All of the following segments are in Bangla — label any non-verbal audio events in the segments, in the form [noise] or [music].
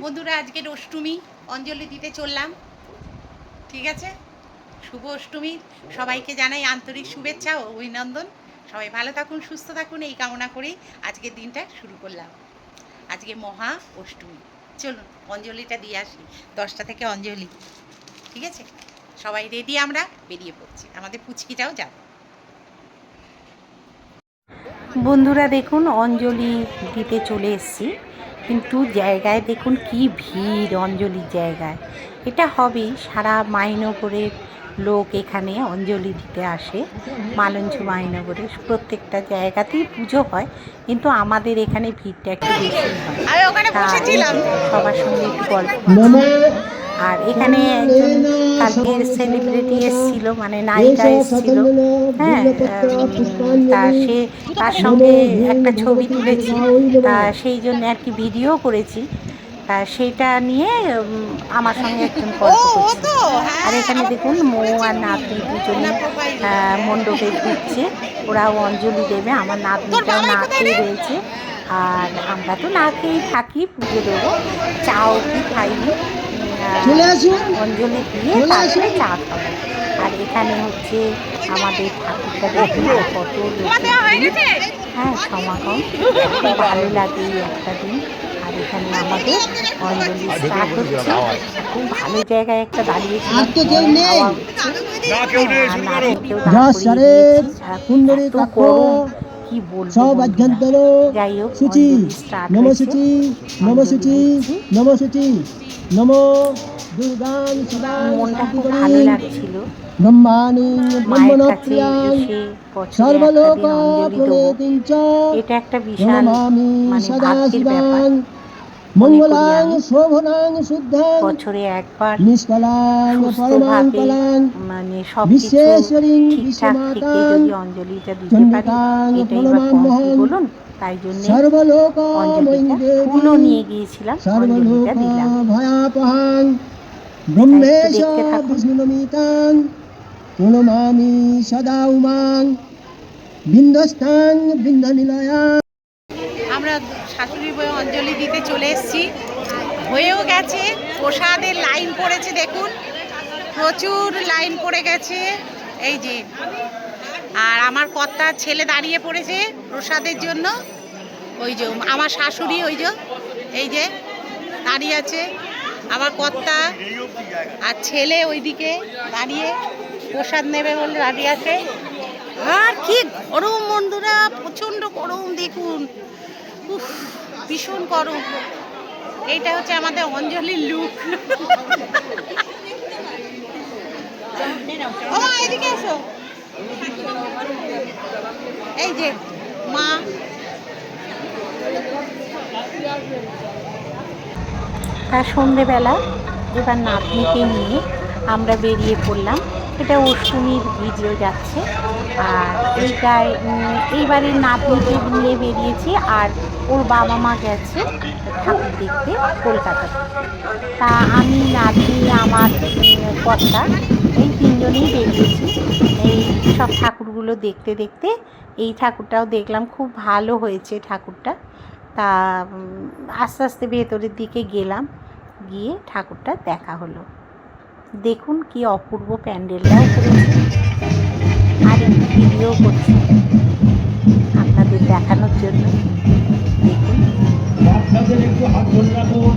বন্ধুরা, আজকের অষ্টমী, অঞ্জলি দিতে চললাম। ঠিক আছে? শুভ অষ্টমী। সবাইকে জানাই আন্তরিক শুভেচ্ছা ও অভিনন্দন। সবাই ভালো থাকুন, সুস্থ থাকুন, এই কামনা করেই আজকের দিনটা শুরু করলাম। আজকে মহা অষ্টমী। চলুন, অঞ্জলিটা দিয়ে আসি। দশটা থেকে অঞ্জলি। ঠিক আছে? সবাই রেডি, আমরা বেরিয়ে পড়ছি। আমাদের পুচকিটাও যাবে। বন্ধুরা দেখুন অঞ্জলি দিতে চলে এসেছি। কিন্তু জায়গায় দেখুন কি ভিড় অঞ্জলির জায়গায়। এটা হবেই সারা মাইনগরের লোক এখানে অঞ্জলি দিতে আসে। মালঞ্চ মাইনগরে প্রত্যেকটা জায়গাতেই পুজো হয় কিন্তু আমাদের এখানে ভিড়টা একটু বেশি হয়। তা সবার সঙ্গে একটু গল্প করছি। আর এখানে একজন কালকে সেলিব্রিটি এসেছিল মানে নায়িকা এসেছিল। হ্যাঁ তা সে তার সঙ্গে একটা ছবি তুলেছি। তা সেই জন্য আর কি ভিডিও করেছি। তা সেটা নিয়ে আমার সঙ্গে একজন গল্প করছে। আর এখানে দেখুন মৌ আর নাতনি দুজনে মণ্ডপে ঘুরছে ওরাও অঞ্জলি দেবে। আমার নাতনিটাও না খেয়ে রয়েছে। আর আমরা তো না খেয়েই থাকি পুজো দেবো। চাও কি খাইনি। অঞ্জলি দিয়ে চলে তারপরে চা খাব। আর এখানে হচ্ছে আমাদের ঠাকুরটা দেখুন কত হয়ে ভিড়। গেছে? হ্যাঁ সমাগম। ভালো লাগে একটা দিন। আর এখানে আমাদের অঞ্জলি স্টার্ট হচ্ছে। খুব ভালো জায়গায় একটা তো কেউ নেই। কি বলব সব বন্ধুরা। অভ্যন্তর যাই হোক সূচি নম। সূচি নম সূচি নম সূচি নম দুর্গান সদান মনটা খুব ভালো লাগছিল। ব্রহ্মাণি সর্বলোক একটা দিন অঞ্জলি দেবো। প্রণেতিং চ এটা একটা বিশাল মানে সদা মঙ্গলাং। শোভনাং শুদ্ধাং বছরে একবার নিষ্কলাং পরমাং কলাং মানে সব বিশ্বেশ্বরীং বিশ্বমাতাং যদি অঞ্জলিটা দিতে পারি এটাই বা কম কি বলুন তাই জন্য সর্বলোক অঞ্জলিটা ফুলও নিয়ে গিয়েছিলাম সর্বলোক অঞ্জলিটা দিলাম ভয়াপহাং ব্রহ্মেশ। বিষ্ণুনমিতাং প্রণমামি সদা উমাং বিন্দস্তাং বিন্দনিলয়াং আমরা শাশুড়ি বই অঞ্জলি দিতে চলে এসেছি। হয়েও গেছে প্রসাদের লাইন পড়েছে দেখুন, প্রচুর লাইন পড়ে গেছে। এই যে, আর আমার কর্তার ছেলে দাঁড়িয়ে পড়েছে প্রসাদের জন্য। ওই যে, আমার শাশুড়ি ওই যে, এই যে, দাঁড়িয়ে আছে। আমার কর্তা আর ছেলে ওইদিকে দাঁড়িয়ে প্রসাদ নেবে বলে দাঁড়িয়ে আছে। আর কি গরম বন্ধুরা, প্রচণ্ড গরম দেখুন। উফ, ভীষণ গরম। এইটা হচ্ছে আমাদের অঞ্জলির লুক এই যে, মা। তার সন্ধেবেলা এবার নাতনিকে নিয়ে আমরা বেরিয়ে পড়লাম। এটা অষ্টমীর ভিডিও যাচ্ছে। আর এইটায় উম, এইবারের নাতনিকে নিয়ে বেরিয়েছি আর ওর বাবা মা গেছে ঠাকুর দেখতে কলকাতাতে তা আমি নাতনি আমার কর্তা এই তিনজনেই বেরিয়েছি। এই সব ঠাকুরগুলো দেখতে দেখতে এই ঠাকুরটাও দেখলাম খুব ভালো হয়েছে ঠাকুরটা। তা আস্তে আস্তে ভেতরের দিকে গেলাম গিয়ে ঠাকুরটা দেখা হলো। দেখুন কি অপূর্ব প্যান্ডেলটাও করেছে। আর একটু ভিডিও করছি আপনাদের দেখানোর জন্য। দেখুন। বাচ্চাদের একটু হাত ধরে রাখুন।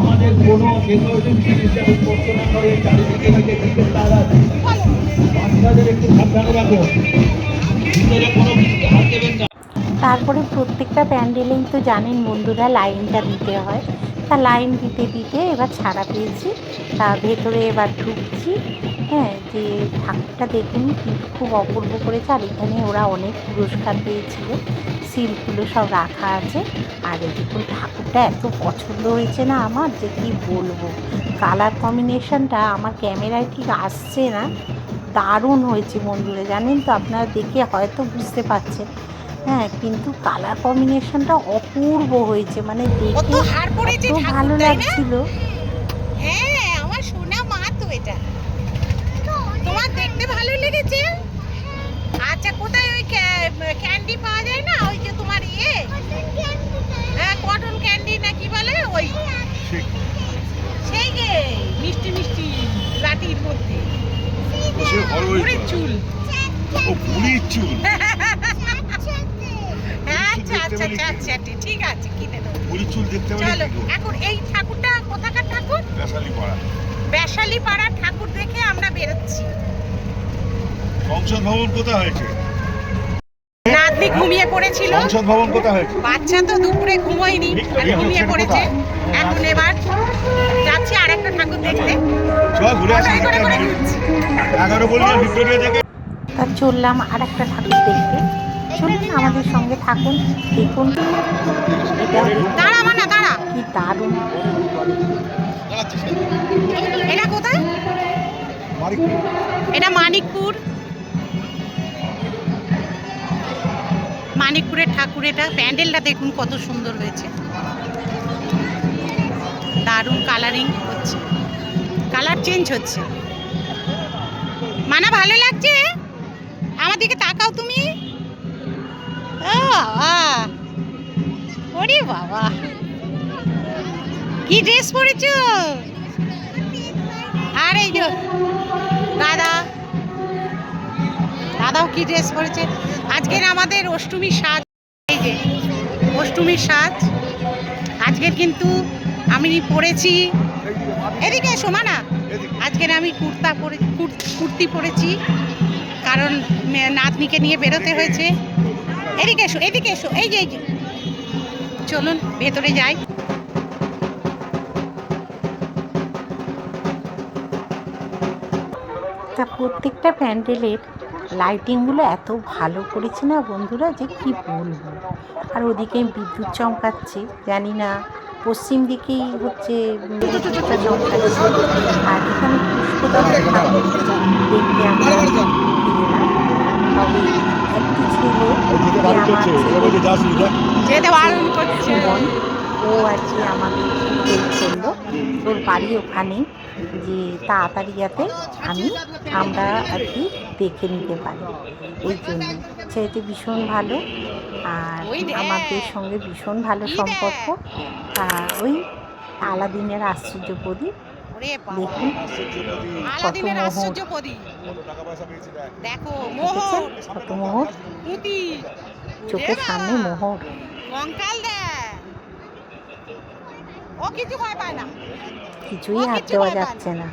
আমাদের কোনো ভেতর জিনিসটা স্পর্শ না করে চারিদিকে হইতে ক্রিকেট তার আছে। বাচ্চাদের একটু সাবধানে রাখুন। ভিতরে কোনো হাত দেবেন না। তারপরে প্রত্যেকটা প্যান্ডেলেই তো জানেন বন্ধুরা লাইনটা দিতে হয়। তা লাইন দিতে দিতে এবার ছাড়া পেয়েছি। তা ভেতরে এবার ঢুকছি। হ্যাঁ যে ঠাকুরটা দেখুন খুব অপূর্ব করেছে। আর এখানে ওরা অনেক পুরস্কার পেয়েছিল। সিলগুলো সব রাখা আছে। আর দেখুন, ঠাকুরটা এত পছন্দ হয়েছে না আমার, যে কি বলব? কালার কম্বিনেশনটা আমার ক্যামেরায় ঠিক আসছে না। দারুণ হয়েছে বন্ধুরা জানেন তো? আপনারা দেখে হয়তো বুঝতে পারছেন। হ্যাঁ কিন্তু কালার কম্বিনেশনটা অপূর্ব হয়েছে। মানে কত দেখে হার পড়েছে এত ভালো লাগছিল। হ্যাঁ আমার সোনা মা তো এটা। তোমার দেখতে ভালো লেগেছে? আচ্ছা কোথায় ওই ক্যান্ডি পাওয়া যায় না? ওই যে তোমার ইয়ে? হ্যাঁ কটন ক্যান্ডি না কি বলে? ওই সেই গে মিষ্টি মিষ্টি লাটির মধ্যে। চুল। চুল। [laughs] আচ্ছা আচ্ছা আচ্ছা ঠিক আছে কিনে দেবো দেখতে চলো এখন এই ঠাকুরটা কোথাকার ঠাকুর? বেশালি পাড়া বেশালি পাড়ার ঠাকুর দেখে আমরা বেরোচ্ছি। সংসদ ভবন কোথায় হয়েছে? নাতনি ঘুমিয়ে পড়েছিল। সংসদ ভবন কোথায় হয়েছে? বাচ্চা তো দুপুরে ঘুমোয়নি আর ঘুমিয়ে পড়েছে। এখন এবার যাচ্ছি আর একটা ঠাকুর দেখতে। চল ঘুরে আসি। এগারো বললাম ভিক্টোরিয়া থেকে চললাম আর একটা ঠাকুর দেখতে। চলুন আমাদের সঙ্গে থাকুন দেখুন। এটা মানা কি দারুণ। এটা কোথায়? এটা মানিকপুর। মানিকপুরের ঠাকুর এটা। প্যান্ডেলটা দেখুন কত সুন্দর হয়েছে। দারুণ কালারিং হচ্ছে। কালার চেঞ্জ হচ্ছে। মানা ভালো লাগছে? আমার দিকে তাকাও তুমি। বাবা। ওরে বাবা। কি ড্রেস পরেছো? আর এই দাদা। দাদাও কি ড্রেস পরেছে? আজকের আমাদের অষ্টমীর সাজ, এই যে, অষ্টমীর সাজ। আজকের কিন্তু আমি পরেছি। এদিকে এসো মানা আজকের আমি কুর্তা পরে কুর্তি পরেছি। কারণ নাতনিকে নিয়ে বেরোতে হয়েছে। এদিকে এসো এদিকে এসো এই যে এই যে চলুন ভেতরে যাই তা প্রত্যেকটা প্যান্ডেলের লাইটিংগুলো এত ভালো করেছে না বন্ধুরা যে কি বলব আর ওদিকে বিদ্যুৎ চমকাচ্ছে জানি না পশ্চিম দিকেই হচ্ছে বিদ্যুৎটা চমকাচ্ছে আর এখানে পুষ্পতলা দেখতে আমরা তবে একটি ছেলে যে আমার ছেলে যেতে বারণ করছে ও আর কি আমাকে হেল্প করল। ওর বাড়ি ওখানে যে তাড়াতাড়ি যাতে আমি আমরা আর কি দেখে নিতে পারি। এই জন্য ছেলেটি ভীষণ ভালো আর ওই আমাদের সঙ্গে ভীষণ ভালো সম্পর্ক। আর ওই আলাদিনের আশ্চর্য প্রদীপ ওরে বাবা। আলাদিনের আশ্চর্য প্রদীপ দেখো। মোহর কত মোহর পুঁতি। চোখের সামনে মোহর কঙ্কাল দেখ ও কিছু ভয় পায় না। কিছুই হাত দেওয়া। যাচ্ছে না।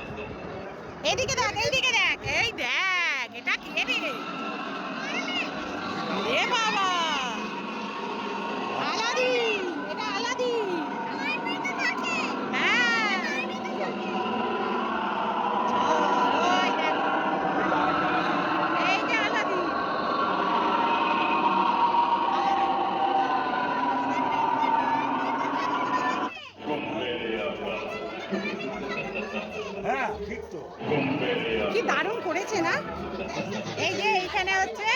এইদিকে দেখ এইদিকে দেখ। এই দেখ এটা কে রে? এ বাবা। আলাদিন হ্যাঁ চল, ওই দেখ। এই যে আলাদিন হ্যাঁ ঠিক তো কি দারুণ করেছে না? এই যে এইখানে হচ্ছে।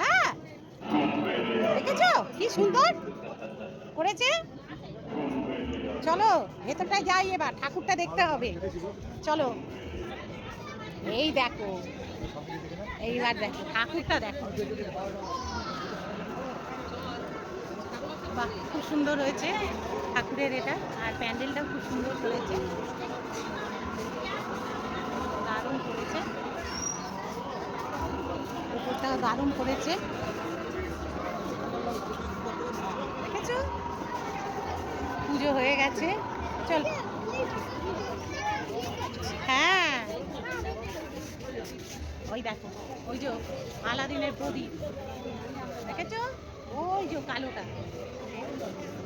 হ্যাঁ। দেখেছ? কি সুন্দর করেছে? চলো, ভেতরটায় যাই এবার, ঠাকুরটা দেখতে হবে। চলো। এই দেখো। এইবার দেখো, ঠাকুরটা দেখো। বাহ, খুব সুন্দর হয়েছে ঠাকুরের এটা, আর প্যান্ডেলটাও খুব সুন্দর করেছে। দারুণ করেছে। উপরটাও দারুণ করেছে। দেখেছ? পুজো হয়ে গেছে। চল হ্যাঁ ওই দেখো, ওই যে আলাদিনের প্রদীপ। দেখেছ? ওই যে কালোটা।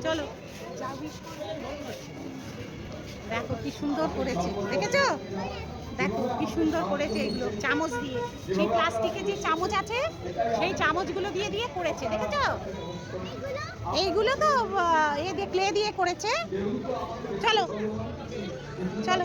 চলো। দেখো কি সুন্দর করেছে, দেখেছ? দেখো কি সুন্দর করেছে এগুলো চামচ দিয়ে। সেই প্লাস্টিকের যে চামচ আছে, সেই চামচগুলো দিয়ে দিয়ে করেছে, দেখেছ? এইগুলো তো এ দিয়ে, ক্লে দিয়ে করেছে। চলো। চলো।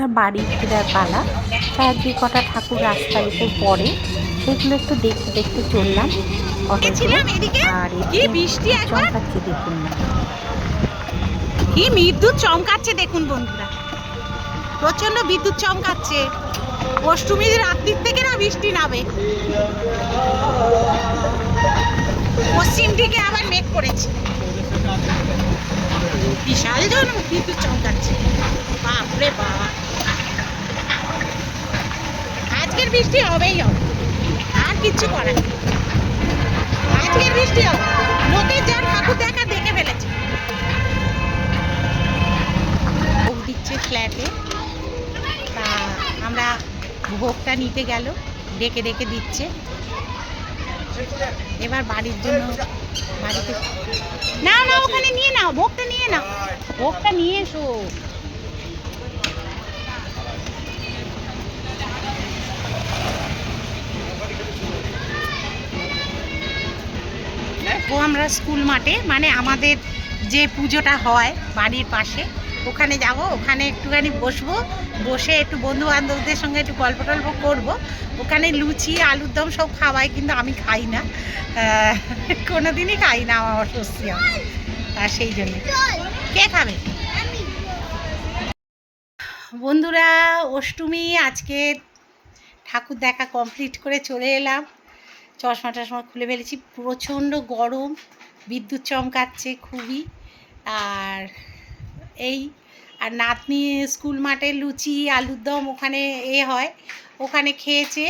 এবার বাড়ি ফেরার পালা। চার দুই কটা ঠাকুর রাস্তার উপর পড়ে। সেগুলো একটু দেখতে দেখতে চললাম। আর কি বৃষ্টি? চমকাচ্ছে দেখুন। না কি বিদ্যুৎ চমকাচ্ছে দেখুন বন্ধুরা। প্রচণ্ড বিদ্যুৎ চমকাচ্ছে। অষ্টমীর রাত্রির থেকে না বৃষ্টি নামে। পশ্চিম দিকে আবার মেঘ করেছে। বিশাল জন বিদ্যুৎ চমকাচ্ছে। বাপরে বাপ। আজকের বৃষ্টি হবেই হবে। আর কিচ্ছু করার। আজকের বৃষ্টি হবে। লোকের যার ঠাকুর দেখা দেখে ফেলেছে। ভোগ দিচ্ছে ফ্ল্যাটে তা আমরা ভোগটা নিতে গেল। ডেকে ডেকে দিচ্ছে। এবার বাড়ির জন্য বাড়িতে না না, ওখানে নিয়ে নাও। ভোগটা নিয়ে নাও। ভোগটা নিয়ে এসো। ও আমরা স্কুল মাঠে মানে আমাদের যে পুজোটা হয় বাড়ির পাশে, ওখানে যাব, ওখানে একটুখানি বসবো, বসে একটু বন্ধু বান্ধবদের সঙ্গে একটু গল্প টল্প করব। ওখানে লুচি, আলুর দম সব খাওয়াই, কিন্তু আমি খাই না। কোনো দিনই খাই না আমার অস্বস্তি তা সেই জন্য। কে খাবে? বন্ধুরা, অষ্টমী, আজকে ঠাকুর দেখা কমপ্লিট করে চলে এলাম। চশমা টশমা খুলে ফেলেছি। প্রচণ্ড গরম, বিদ্যুৎ চমকাচ্ছে খুবই। আর এই, আর নাতনি স্কুল মাঠে লুচি, আলুর দম ওখানে এ হয়, ওখানে খেয়েছে।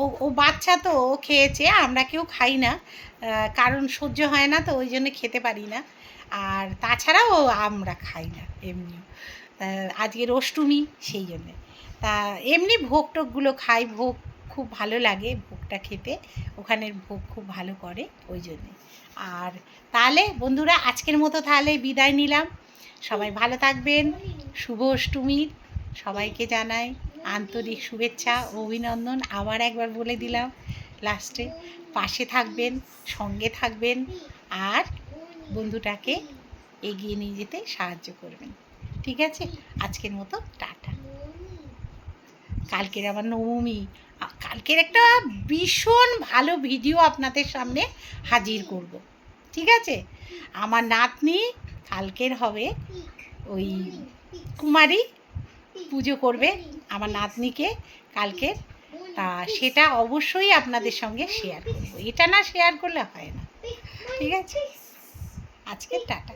ও ও বাচ্চা তো, ও খেয়েছে, আমরা কেউ খাই না। কারণ সহ্য হয় না তো, ওই জন্য খেতে পারি না। আর তাছাড়াও আমরা খাই না এমনি আজকের অষ্টমী, সেই জন্যে। তা এমনি ভোগ টোকগুলো খাই, ভোগ খুব ভালো লাগে ভোগটা খেতে। ওখানের ভোগ খুব ভালো করে ওই জন্যে। আর তাহলে বন্ধুরা আজকের মতো তাহলে বিদায় নিলাম। সবাই ভালো থাকবেন। শুভ অষ্টমীর সবাইকে জানাই আন্তরিক শুভেচ্ছা অভিনন্দন। আবার একবার বলে দিলাম, লাস্টে পাশে থাকবেন, সঙ্গে থাকবেন আর বন্ধুটাকে এগিয়ে নিয়ে যেতে সাহায্য করবেন। ঠিক আছে? আজকের মতো টাটা। কালকের আবার নবমী। কালকের একটা ভীষণ ভালো ভিডিও আপনাদের সামনে হাজির করব। ঠিক আছে? আমার নাতনি কালকের হবে ওই কুমারী পুজো করবে আমার নাতনিকে কালকের। তা সেটা অবশ্যই আপনাদের সঙ্গে শেয়ার করব। এটা না শেয়ার করলে হয় না। ঠিক আছে? আজকে টাটা।